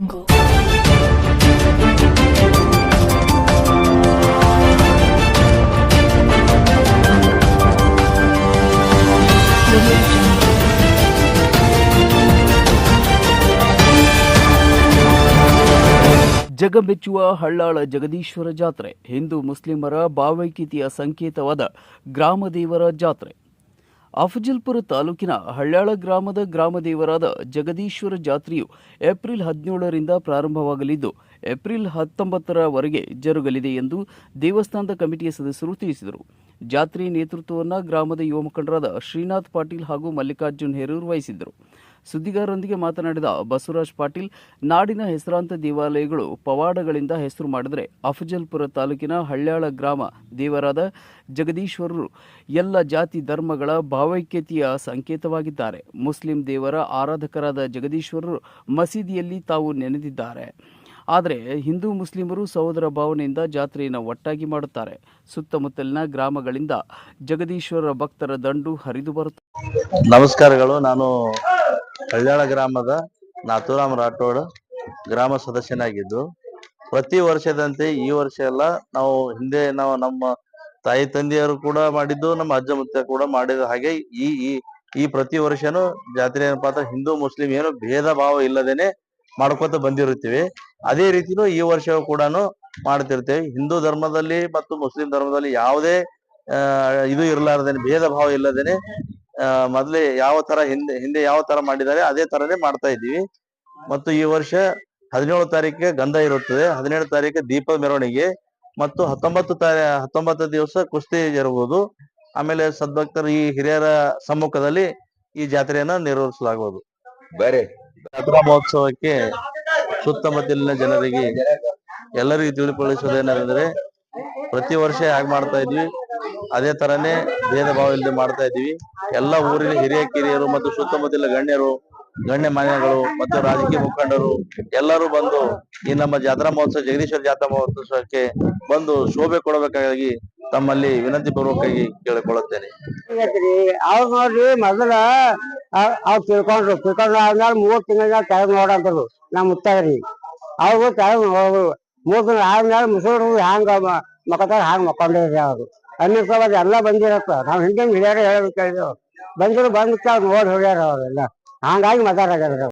Jungle. ಜಗಮೆಚ್ಚುವ ಹಳ್ಳಾಳ ಜಗದೀಶ್ವರ ಜಾತ್ರೆ ಹಿಂದೂ ಮುಸ್ಲಿಮರ ಭಾವೈಕ್ಯತೆಯ ಸಂಕೇತವಾದ ಗ್ರಾಮದೇವರ ಜಾತ್ರೆ ಅಫಜಲ್ಪುರ ತಾಲೂಕಿನ ಹಳ್ಯಾಳ ಗ್ರಾಮದ ಗ್ರಾಮದೇವರಾದ ಜಗದೀಶ್ವರ ಜಾತ್ರೆಯು ಏಪ್ರಿಲ್ ಹದಿನೇಳರಿಂದ ಪ್ರಾರಂಭವಾಗಲಿದ್ದು, ಏಪ್ರಿಲ್ ಹತ್ತೊಂಬತ್ತರವರೆಗೆ ಜರುಗಲಿದೆ ಎಂದು ದೇವಸ್ಥಾನದ ಕಮಿಟಿಯ ಸದಸ್ಯರು ತಿಳಿಸಿದರು. ಜಾತ್ರೆ ನೇತೃತ್ವವನ್ನು ಗ್ರಾಮದ ಯುವ ಮುಖಂಡರಾದ ಶ್ರೀನಾಥ್ ಪಾಟೀಲ್ ಹಾಗೂ ಮಲ್ಲಿಕಾರ್ಜುನ್ ಹೇರೂರು ವಹಿಸಿದ್ದರು. ಸುದ್ದಿಗಾರರೊಂದಿಗೆ ಮಾತನಾಡಿದ ಬಸವರಾಜ್ ಪಾಟೀಲ್, ನಾಡಿನ ಹೆಸರಾಂತ ದೇವಾಲಯಗಳು ಪವಾಡಗಳಿಂದ ಹೆಸರು ಮಾಡಿದರೆ ಅಫಜಲ್ಪುರ ತಾಲೂಕಿನ ಹಳ್ಯಾಳ ಗ್ರಾಮ ದೇವರಾದ ಜಗದೀಶ್ವರರು. ಎಲ್ಲ ಜಾತಿ ಧರ್ಮಗಳ ಭಾವೈಕ್ಯತೆಯ ಸಂಕೇತವಾಗಿದ್ದಾರೆ. ಮುಸ್ಲಿಂ ದೇವರ ಆರಾಧಕರಾದ ಜಗದೀಶ್ವರರು ಮಸೀದಿಯಲ್ಲಿ ತಾವು ನೆನೆದಿದ್ದಾರೆ. ಆದರೆ ಹಿಂದೂ ಮುಸ್ಲಿಮರು ಸಹೋದರ ಭಾವನೆಯಿಂದ ಜಾತ್ರೆಯನ್ನು ಒಟ್ಟಾಗಿ ಮಾಡುತ್ತಾರೆ. ಸುತ್ತಮುತ್ತಲಿನ ಗ್ರಾಮಗಳಿಂದ ಜಗದೀಶ್ವರ ಭಕ್ತರ ದಂಡು ಹರಿದು ಬರುತ್ತದೆ ನಮಸ್ಕಾರಗಳು. ನಾನು ಹಳ್ಯಾಳ ಗ್ರಾಮದ ನಾಥೂರಾಮ್ ರಾಠೋಡ್ ಗ್ರಾಮ ಸದಸ್ಯನಾಗಿದ್ದು, ಪ್ರತಿ ವರ್ಷದಂತೆ ಈ ವರ್ಷ ಎಲ್ಲ ನಾವು ಹಿಂದೆ ನಾವು ನಮ್ಮ ತಾಯಿ ತಂದೆಯರು ಕೂಡ ಮಾಡಿದ್ದು, ನಮ್ಮ ಅಜ್ಜ ಮುತ್ತ ಕೂಡ ಮಾಡಿದ ಹಾಗೆ ಈ ಈ ಈ ಪ್ರತಿ ವರ್ಷನೂ ಜಾತ್ರೆ ಏನಪ್ಪಾ ಹಿಂದೂ, ಮುಸ್ಲಿಂ ಏನು ಭೇದ ಭಾವ ಇಲ್ಲದೇನೆ ಮಾಡ್ಕೊತ ಬಂದಿರುತ್ತೇವೆ. ಅದೇ ರೀತಿನೂ ಈ ವರ್ಷವೂ ಕೂಡ ಮಾಡ್ತಿರ್ತೇವೆ. ಹಿಂದೂ ಧರ್ಮದಲ್ಲಿ ಮತ್ತು ಮುಸ್ಲಿಂ ಧರ್ಮದಲ್ಲಿ ಯಾವುದೇ ಇದು ಇರಲಾರ್ದೇನೆ, ಭೇದ ಭಾವ ಇಲ್ಲದೇನೆ ಮೊದ್ಲೇ ಯಾವ ತರ ಹಿಂದೆ ಹಿಂದೆ ಯಾವ ತರ ಮಾಡಿದ್ದಾರೆ ಅದೇ ತರನೇ ಮಾಡ್ತಾ ಇದ್ದೀವಿ. ಮತ್ತು ಈ ವರ್ಷ ಹದಿನೇಳು ತಾರೀಕಿಗೆ ಗಂಧ ಇರುತ್ತದೆ. ಹದಿನೇಳು ತಾರೀಕು ದೀಪ ಮೆರವಣಿಗೆ ಮತ್ತು ಹತ್ತೊಂಬತ್ತು ತಾರೀ ಹತ್ತೊಂಬತ್ತು ದಿವಸ ಕುಸ್ತಿ ಇರಬಹುದು ಆಮೇಲೆ ಸದ್ಭಕ್ತರು ಈ ಹಿರಿಯರ ಸಮ್ಮುಖದಲ್ಲಿ ಈ ಜಾತ್ರೆಯನ್ನ ನಿರ್ವಹಿಸಲಾಗುವುದು ಬೇರೆ. ಜಾತ್ರಾ ಮಹೋತ್ಸವಕ್ಕೆ ಸುತ್ತಮುತ್ತಲಿನ ಜನರಿಗೆ ಎಲ್ಲರಿಗೂ ತಿಳಿಪಡಿಸುವುದೇನೆಂದರೆ ಪ್ರತಿ ವರ್ಷ ಹೇಗ್ ಮಾಡ್ತಾ ಇದ್ವಿ ಅದೇ ತರನೇ ಭೇದ ಭಾವ ಇಲ್ಲದೆ ಮಾಡ್ತಾ ಇದ್ದೀವಿ. ಎಲ್ಲ ಊರಿನ ಹಿರಿಯ ಕಿರಿಯರು ಮತ್ತು ಸುತ್ತಮುತ್ತಲ ಗಣ್ಯರು, ಗಣ್ಯ ಮಾನ್ಯಗಳು ಮತ್ತು ರಾಜಕೀಯ ಮುಖಂಡರು ಎಲ್ಲರೂ ಬಂದು ಈ ನಮ್ಮ ಜಾತ್ರಾ ಮಹೋತ್ಸವ, ಜಗದೀಶ್ವರ ಜಾತ್ರಾ ಮಹೋತ್ಸವಕ್ಕೆ ಬಂದು ಶೋಭೆ ಕೊಡಬೇಕಾಗಿ ತಮ್ಮಲ್ಲಿ ವಿನಂತಿ ಪೂರ್ವಕವಾಗಿ ಕೇಳಿಕೊಳ್ಳುತ್ತೇನೆ. ಅವ್ರು ನೋಡ್ರಿ ಮೊದಲ ಅವ್ರು ತಿಳ್ಕೊಂಡ್ರು. ತಿಳ್ಕೊಂಡ್ರು ಆದ್ಮೇಲೆ ಮೂರ್ ತಿಂಗಳ ನೋಡಂತರು ನಾ ಮುತ್ತಾಗ್ರಿ ಅವ್ರು ನೋಡು ಮೂರ್ ತಿಂಗಳ ಆದ್ಮೇಲೆ ಮುಸುರು ಹ್ಯಾಂಗ ಮಕ್ಕಳ ಹ್ಯಾಂಗ ಮಕ್ಕೊಂಡಿದ್ರಿ ಅವ್ರು. ಅನ್ನೋ ಸಲುವಾಗಿ ಎಲ್ಲ ಬಂದಿರತ್ತ. ನಾವ್ ಹಿಂದೆ ಹಿರಿಯರು ಹೇಳ್ಬೇಕು ಬಂದ್ರು ಬಂದ್ ನೋಡಿ ಹೋಗ್ಯಾರ ಅವ್ರೆಲ್ಲ. ಹಂಗಾಗಿ ಮಾತಾಡ್ಯಾರ